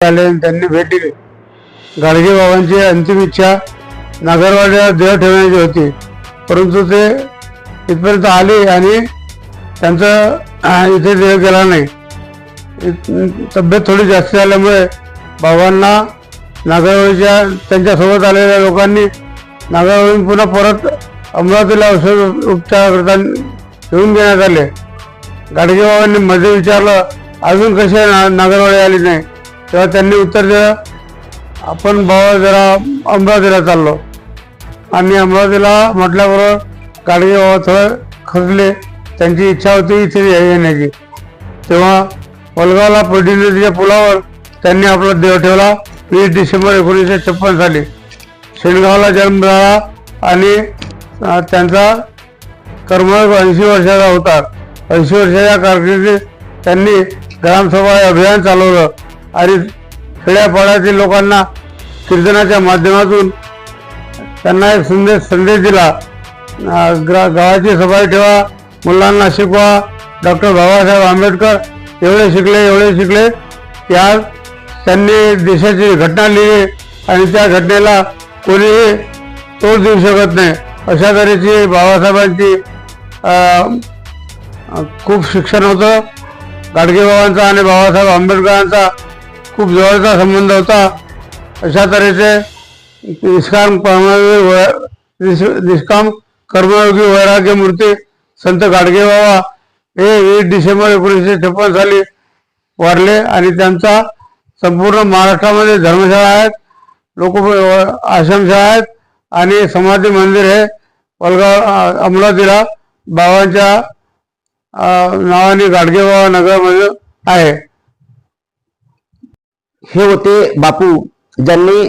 आले आणि त्यांनी भेट दिली गाडगे बाबांची अंतिम इच्छा नागरवाड्याला देह ठेवण्याची होती. परंतु ते इथपर्यंत आले आणि त्यांचं इथे देह गेला नाही. तब्येत थोडी जास्त झाल्यामुळे बाबांना नागरवाडीच्या त्यांच्यासोबत आलेल्या लोकांनी नागरवाडीहून पुन्हा परत अमरावतीला औषध उपचाराकरता घेऊन देण्यात आले. गाडगे बाबांनी मध्ये विचारलं अजून कसे ना नागरवाडी आली नाही? तेव्हा त्यांनी उत्तर दिलं आपण बाबा जरा अमरावतीला चाललो. आणि अमरावतीला म्हटल्याबरोबर गाडगे बाबा थोडं खचले. त्यांची इच्छा होती इथे येण्याची. तेव्हा वलगावला पडली नदीच्या पुलावर त्यांनी आपला देव ठेवला. वीस डिसेंबर एकोणीसशे छप्पन साली शेणगावला जन्म झाला आणि त्यांचा कर्म ऐंशी वर्षाचा होता. ऐंशी वर्षाच्या कारकिर्दीत त्यांनी ग्रामसभा अभियान चालवलं. आणि खेड्यापाड्यातील लोकांना कीर्तनाच्या माध्यमातून त्यांना एक संदेश संदेश दिला. ग्रा गावाची सफाई ठेवा मुलांना शिकवा. डॉक्टर बाबासाहेब आंबेडकर एवढे शिकले एवढे शिकले. या त्यांनी देशाची घटना लिहिली आणि त्या घटनेला कोणीही तोड देऊ शकत नाही. अशा तऱ्हेची बाबासाहेबांची खूप शिक्षण होतं. गाडगेबाबांचा आणि बाबासाहेब आंबेडकरांचा खूप जवळचा संबंध होता. अशा तऱ्हेचे निष्काम कर्मयोगी निष्काम कर्मयोगी वैराग्य मूर्ती संत गाडगेबाबा हे वीस डिसेंबर एकोणीसशे छप्पन साली वारले आणि त्यांचा संपूर्ण महाराष्ट्रामध्ये धर्मशाळा आहेत लोक आश्रमशाळा आहेत आणि समाधी मंदिर हे वलगाव अमरावतीला बाबांच्या नावाने गाडगेबाबा नगरमध्ये आहे. हे होते बापू ज्यांनी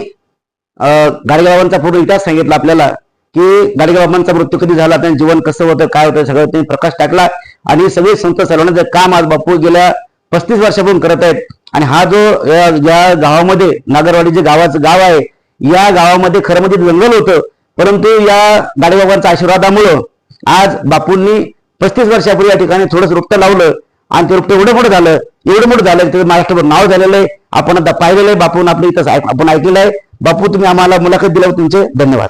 अं, गाडगेबाबांचा पूर्ण इतिहास सांगितला आपल्याला की गाडगेबाबांचा मृत्यू कधी झाला त्यांचं जीवन कसं होतं काय होतं सगळं त्यांनी प्रकाश टाकला. आणि सगळे संत सर्वांचं काम आज बापू गेल्या पस्तीस वर्षापासून करत आहेत. आणि हा जो या या गावामध्ये नागरवाडी जे गावाचं गाव आहे या गावामध्ये खरं म्हणजे जंगल होतं. परंतु या गाडगेबाबांच्या आशीर्वादामुळं आज बापूंनी पस्तीस वर्षापूर्वी या ठिकाणी थोडंसं रुक्त लावलं. आणि ते रुपटं एवढं मोठं झालं एवढं मोठं झालं की ते महाराष्ट्रभर नाव झालेलं आहे. आपण आता पाहिलेलं आहे बापून आपलं इथं आपण ऐकलेलं आहे. बापू तुम्ही आम्हाला मुलाखत दिल्यावर तुमचे धन्यवाद.